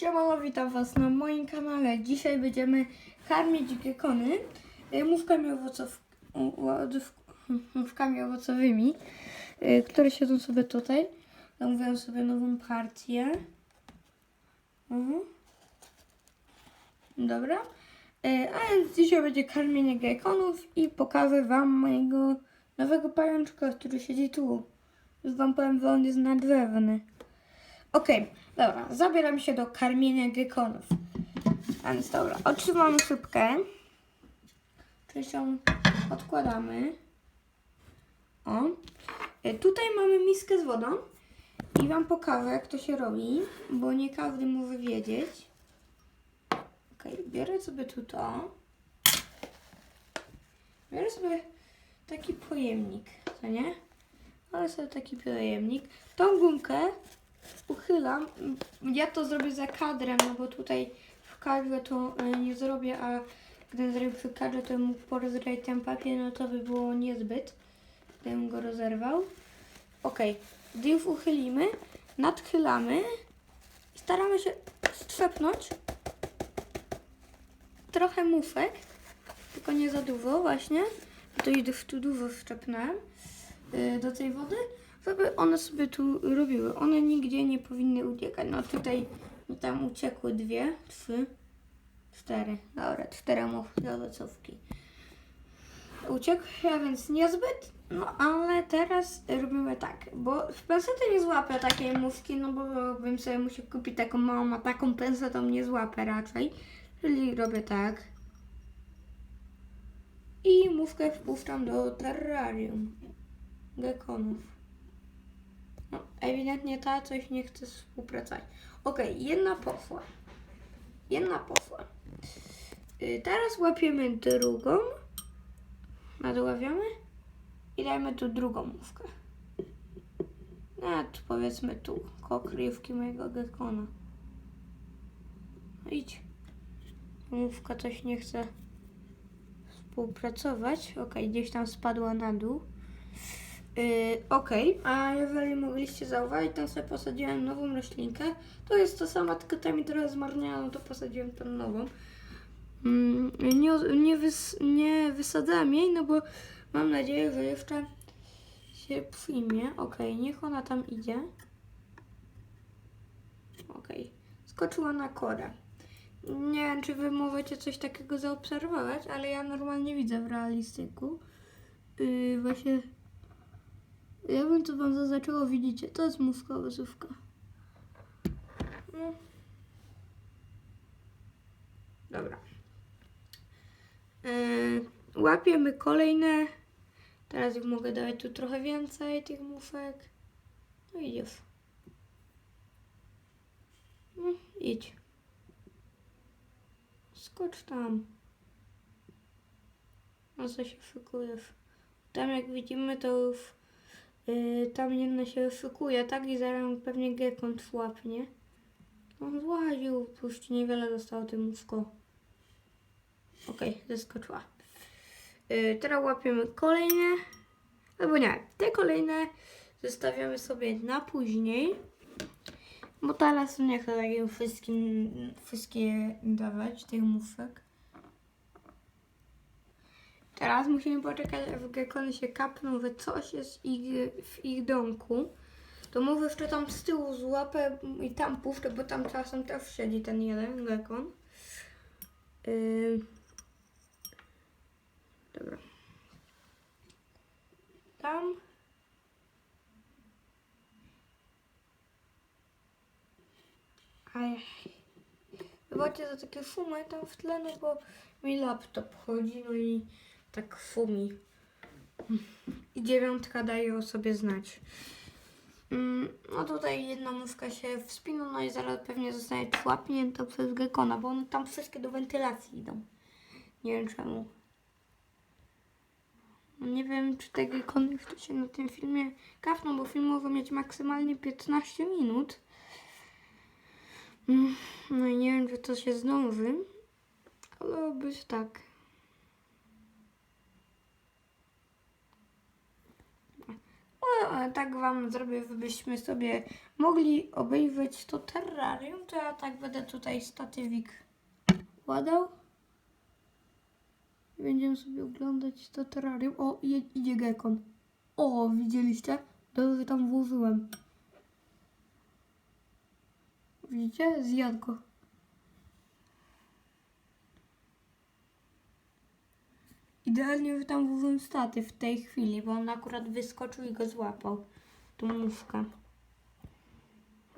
Siemano, witam Was na moim kanale. Dzisiaj będziemy karmić gekony y, mówkami, owocow, mówkami owocowymi, y, które siedzą sobie tutaj. Zamówiłem sobie nową partię. Mhm. Dobra. Y, A więc dzisiaj będzie karmienie gekonów i pokażę Wam mojego nowego pajączka, który siedzi tu. Już Wam powiem, że on jest nadrzewny. Okej, dobra, zabieram się do karmienia gekonów. A więc dobra, otrzymamy szybkę. Część ją odkładamy. O. E, Tutaj mamy miskę z wodą. I Wam pokażę, jak to się robi, bo nie każdy może wiedzieć. Okej, biorę sobie tu to. Biorę sobie taki pojemnik, co nie? Ale sobie taki pojemnik. Tą gumkę uchylam. Ja to zrobię za kadrem, no bo tutaj w kadrze to e, nie zrobię, a gdybym zrobił przy kadrze, to mógł porozrywać ten papier, no to by było niezbyt, gdybym go rozerwał. Ok, gdy już uchylimy, nadchylamy i staramy się strzepnąć trochę mufek, tylko nie za dużo właśnie, to w tu dużo wszczepnąłem y, do tej wody, żeby one sobie tu robiły. One nigdzie nie powinny uciekać. No tutaj mi tam uciekły dwie, trzy, cztery. Dobra, cztery mówki owocówki. Uciekły, a więc niezbyt. No ale teraz robimy tak, bo w pensety nie złapię takiej mówki, no bo bym sobie musiał kupić taką małą, a taką pensetą nie złapę raczej. Czyli robię tak. I mówkę wpuszczam do terrarium gekonów. Ewidentnie ta coś nie chce współpracować. Okej, jedna poszła. Jedna poszła. Y, teraz łapiemy drugą. Nadławiamy. I dajmy tu drugą mówkę. No, tu powiedzmy tu, koło kryjówki mojego gekona. No idź. Mówka coś nie chce współpracować. Okej, gdzieś tam spadła na dół. Yy, Okej, a jeżeli mogliście zauważyć, tam sobie posadziłem nową roślinkę. To jest to sama, tylko tam mi trochę zmarniała, no to posadziłem tą nową. Mm, nie, nie, wys, nie wysadzałem jej, no bo mam nadzieję, że jeszcze się przyjmie. Okej, niech ona tam idzie. Okej, skoczyła na korę. Nie wiem, czy wy możecie coś takiego zaobserwować, ale ja normalnie widzę w realistyku. Yy, właśnie ja bym to wam zaznaczyło, widzicie, to jest mówka owocówka. No. Dobra. Yy, łapiemy kolejne. Teraz już mogę dawać tu trochę więcej tych mufek. No i już. No, idź. Skocz tam. No co się szykujesz? Tam jak widzimy to już Yy, tam jedna się szykuje, tak? I zaraz pewnie gekon szłapnie. On złaził, puść, niewiele zostało tym łóżko. Okej, zeskoczyła. Yy, teraz łapiemy kolejne. Albo nie, te kolejne zostawiamy sobie na później. Bo teraz nie chcę takim wszystkim, wszystkie dawać, tych mufek. Teraz musimy poczekać, aż gekony się kapną, że coś jest ich, w ich domku. To mówię jeszcze tam z tyłu złapę i tam puszczę, bo tam czasem też siedzi ten jeden gekon. Yy... Dobra. Tam. Aj. Wybaczcie za takie szumy tam w tle, no bo mi laptop chodzi, no i tak szumi. I dziewiątka daje o sobie znać. Mm, No tutaj jedna mówka się wspina, no i zaraz pewnie zostanie człapnięta przez gekona, bo one tam wszystkie do wentylacji idą. Nie wiem czemu. Nie wiem, czy te gekony jeszcze się na tym filmie kapną, bo film może mieć maksymalnie 15 minut. Mm, No i nie wiem, czy to się zdąży, ale być tak. A tak wam zrobię, żebyśmy sobie mogli obejrzeć to terrarium, to ja tak będę tutaj statywik kładał. I Będziemy sobie oglądać to terrarium. O, idzie gekon. O, widzieliście? Dobrze tam włożyłem. Widzicie? Zjadł go. Idealnie, że tam włożyłem staty w tej chwili, bo on akurat wyskoczył i go złapał.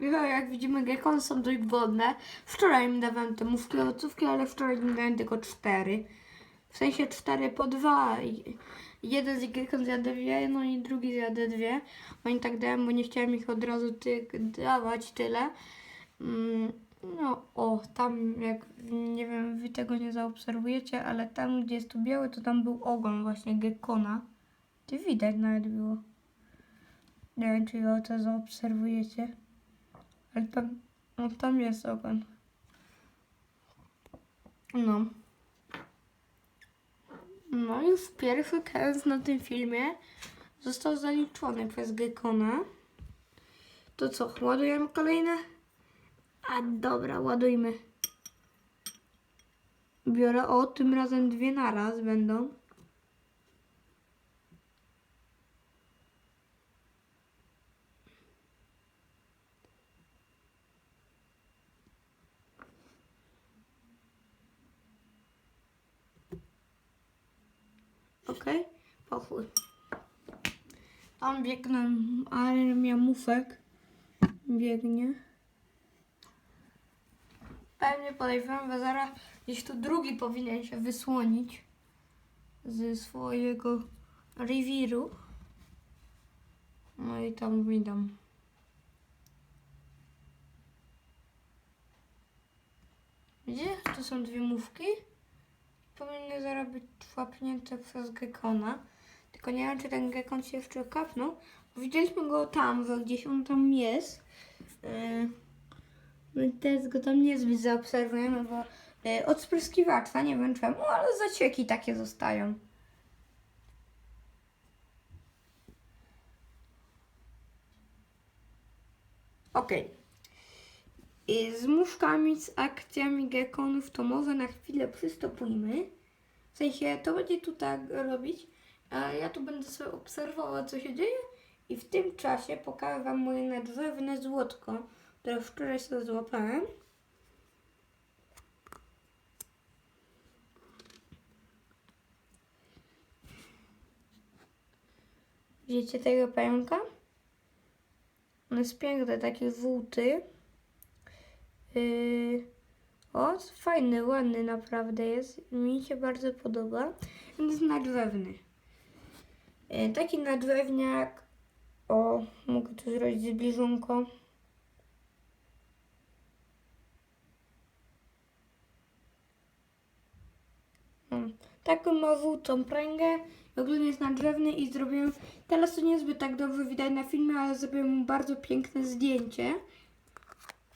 I no, jak widzimy, gekony są dość głodne. Wczoraj im dawałem te muszki owocówki, ale wczoraj im dałem tylko cztery. W sensie cztery po dwa. Jeden z gekon zjadł dwie, no i drugi zjadł dwie. Oni tak dałem, bo nie chciałem ich od razu ty dawać tyle. Mm, No, o, tam jak, nie wiem, wy tego nie zaobserwujecie, ale tam, gdzie jest tu biały, to tam był ogon właśnie gekona. Ty widać nawet było. Nie wiem, czy wy to zaobserwujecie. Ale tam, no tam jest ogon. No. No już pierwszy kęs na tym filmie został zaliczony przez gekona. To co, ładujemy kolejne? A dobra, ładujmy. Biorę, o, tym razem dwie naraz będą. Okej, pochód. Tam biegną armia mufek. Biegnie. Pewnie podejrzewam, że zaraz gdzieś tu drugi powinien się wysłonić ze swojego rewiru. No i tam widzą. Widzicie? Tu są dwie mówki. Powinny zaraz być człapnięte przez gekona. Tylko nie wiem, czy ten gekon się jeszcze kapnął. Widzieliśmy go tam, że gdzieś on tam jest. Yy. My też go tam niezbyt zaobserwujemy, bo e, od spryskiwacza, nie wiem czemu, ale zacieki takie zostają. Okej. I Z muszkami, z akcjami gekonów to może na chwilę przystopujmy. W sensie to będzie tu tak robić, a ja tu będę sobie obserwował co się dzieje i w tym czasie pokażę wam moje nadrzewne złotko, które wczoraj sobie złapałem. Widzicie tego pająka? On jest piękny, taki żółty. Yy... O, fajny, ładny naprawdę jest. Mi się bardzo podoba. On jest nadrzewny. Yy, taki nadrzewniak. O, mogę tu zrobić zbliżonko. Mm, Taką ma żółtą pręgę, ogólnie jest nadrzewny i zrobiłem, teraz to niezbyt tak dobrze widać na filmie, ale zrobiłem mu bardzo piękne zdjęcie.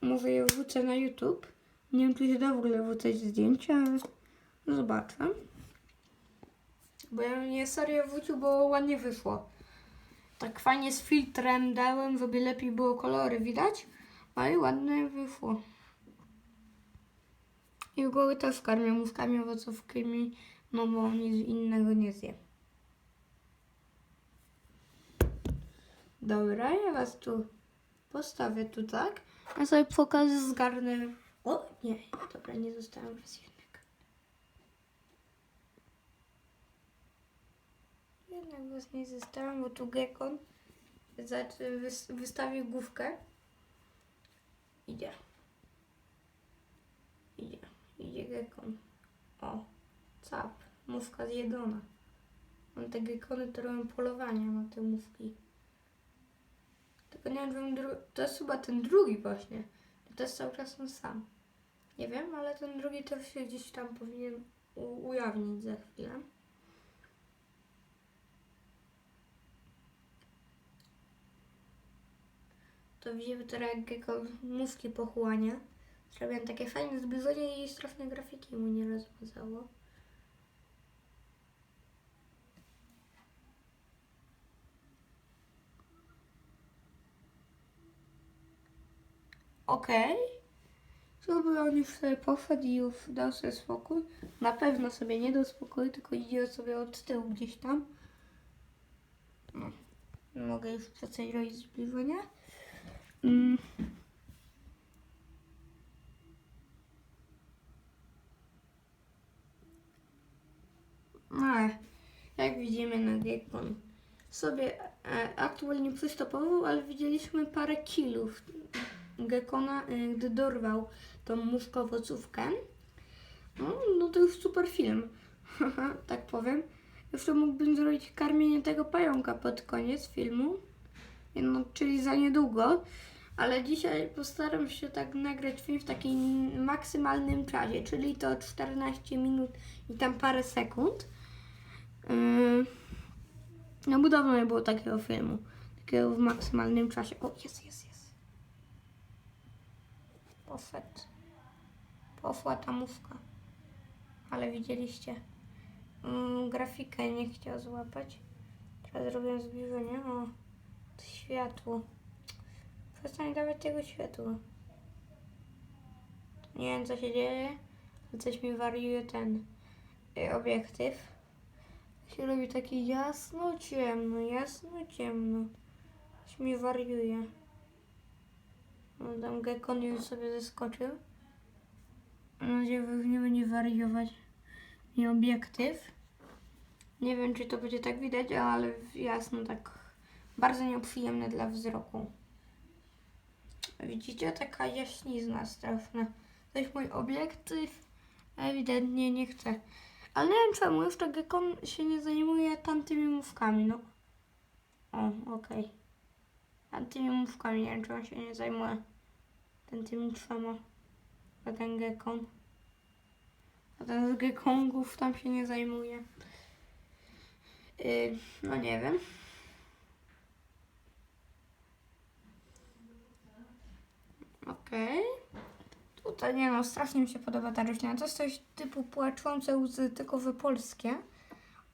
Może je wrzucę na YouTube. Nie wiem, czy się da w ogóle wrzucać zdjęcia, ale zobaczę. Bo ja nie serio wrzucił, bo ładnie wyszło. Tak fajnie z filtrem dałem, żeby lepiej było kolory widać, ale ładnie wyszło. I w głowie też karmię muskami owocowkymi, no bo nic innego nie zje. Dobra, ja was tu postawię tu tak. Ja sobie pokażę zgarnę. O nie, dobra, nie zostałem raz jednak. Jednak was nie zostałem, bo tu gekon wystawił główkę. Idzie. Idzie. Idzie gekon. O, cap. Mówka zjedzona. Mam te gekony, które robią polowania na te mówki. Tylko nie wiem, to jest chyba ten drugi właśnie. To jest cały czas ten sam. Nie wiem, ale ten drugi też się gdzieś tam powinien ujawnić za chwilę. To widzimy teraz jak mówki pochłania. Zrobiłem takie fajne zbliżenie i straszne grafiki mu nie rozmazało. Okej. Żeby on już sobie poszedł i już dał sobie spokój. Na pewno sobie nie dał spokoju, tylko idzie sobie od tyłu gdzieś tam. No. Mogę już przestać robić zbliżenia. Mm. No, jak widzimy na Gekon sobie e, aktualnie przystopował, ale widzieliśmy parę kilów Gekona, e, gdy dorwał tą muszkowocówkę. No, no to już super film, tak powiem. Jeszcze mógłbym zrobić karmienie tego pająka pod koniec filmu, no, czyli za niedługo. Ale dzisiaj postaram się tak nagrać film w takim maksymalnym czasie, czyli to 14 minut i tam parę sekund. Yy, no bo nie było takiego filmu. Takiego w maksymalnym czasie. O, jest, jest, jest. Poszedł. Poszła ta mówka. Ale widzieliście. Mm, grafikę nie chciał złapać. Teraz zrobię zbliżenie. O, to światło. Przestań dawać tego światła. Nie wiem co się dzieje. Coś mi wariuje ten y, obiektyw się robi takie jasno, ciemno, jasno, ciemno. Coś mi wariuje. Tam gekon już sobie zeskoczył. Mam nadzieję, że nie będzie wariować mi obiektyw. Nie wiem, czy to będzie tak widać, ale jasno, tak bardzo nieprzyjemne dla wzroku. Widzicie? Taka jaśnizna straszna. Coś mój obiektyw ewidentnie nie chce. Ale nie wiem czemu, jeszcze Gekon się nie zajmuje tamtymi mówkami, no. O, okej. Tamtymi mówkami, nie wiem on się nie zajmuje. Tamtymi trzema. A ten Gekon. A ten z Gekongów tam się nie zajmuje. Yy, no nie wiem. Okej. Tutaj nie no, strasznie mi się podoba ta roślina. To jest coś typu płaczące łzy, tylko wy polskie.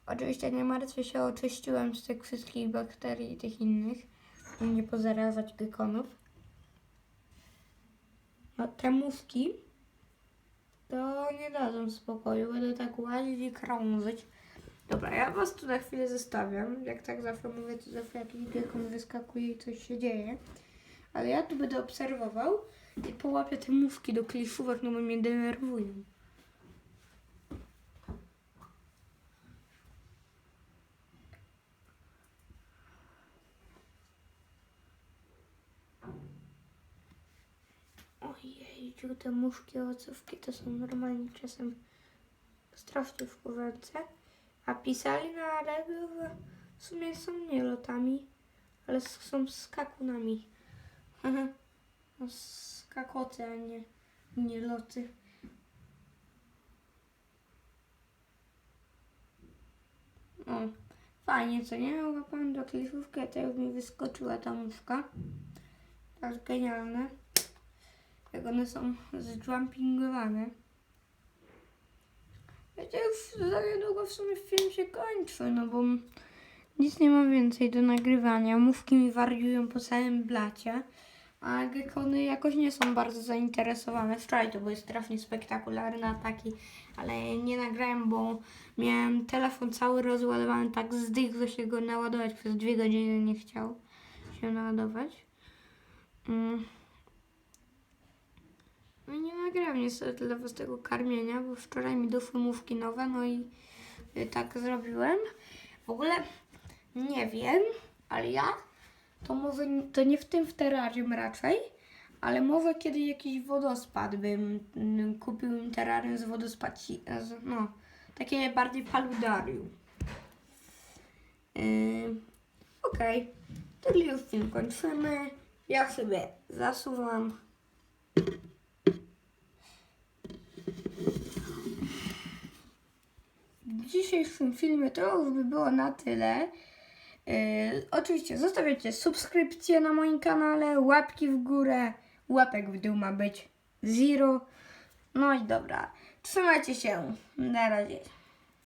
Oczywiście nie martwię się, oczyściłem z tych wszystkich bakterii i tych innych. Nie pozarażać gekonów. No, te mówki to nie dadzą spokoju. Będę tak łazić i krążyć. Dobra, ja was tu na chwilę zostawiam. Jak tak zawsze mówię, to zawsze jakiś gekon wyskakuje i coś się dzieje. Ale ja tu będę obserwował i połapię te mówki do kliszówek, no bo mnie denerwują. Ojej, te muszki ocówki to są normalnie czasem strasznie wkurzające. A pisali na Rebel, że w sumie są nie lotami, ale są skakunami. No, skakoty, a nie, nie loty. O, fajnie, co nie? Łapałem do kliszówki, a teraz mi wyskoczyła ta muszka. To jest genialne. Jak one są zjumpingowane. Wiecie, już za niedługo w sumie film się kończy, no bo nic nie ma więcej do nagrywania. Mówki mi wariują po całym blacie. A gekony jakoś nie są bardzo zainteresowane. Wczoraj to były strasznie spektakularne ataki, ale nie nagrałem, bo miałem telefon cały rozładowany tak zdych, że się go naładować przez dwie godziny nie chciał się naładować. Mm. No nie nagrałem niestety dla was tego karmienia, bo wczoraj mi doszły mówki nowe, no i y, tak zrobiłem. W ogóle nie wiem, ale ja to może to nie w tym w terrarium raczej, ale może kiedy jakiś wodospad bym kupił terrarium z wodospadci, no, takie bardziej paludarium. Yy, Okej, okay. już film kończymy. Ja sobie zasuwam. Dzisiejszym filmie to już by było na tyle. Yy, oczywiście zostawiacie subskrypcję na moim kanale, łapki w górę, łapek w dół ma być zero. No i dobra, trzymajcie się, na razie.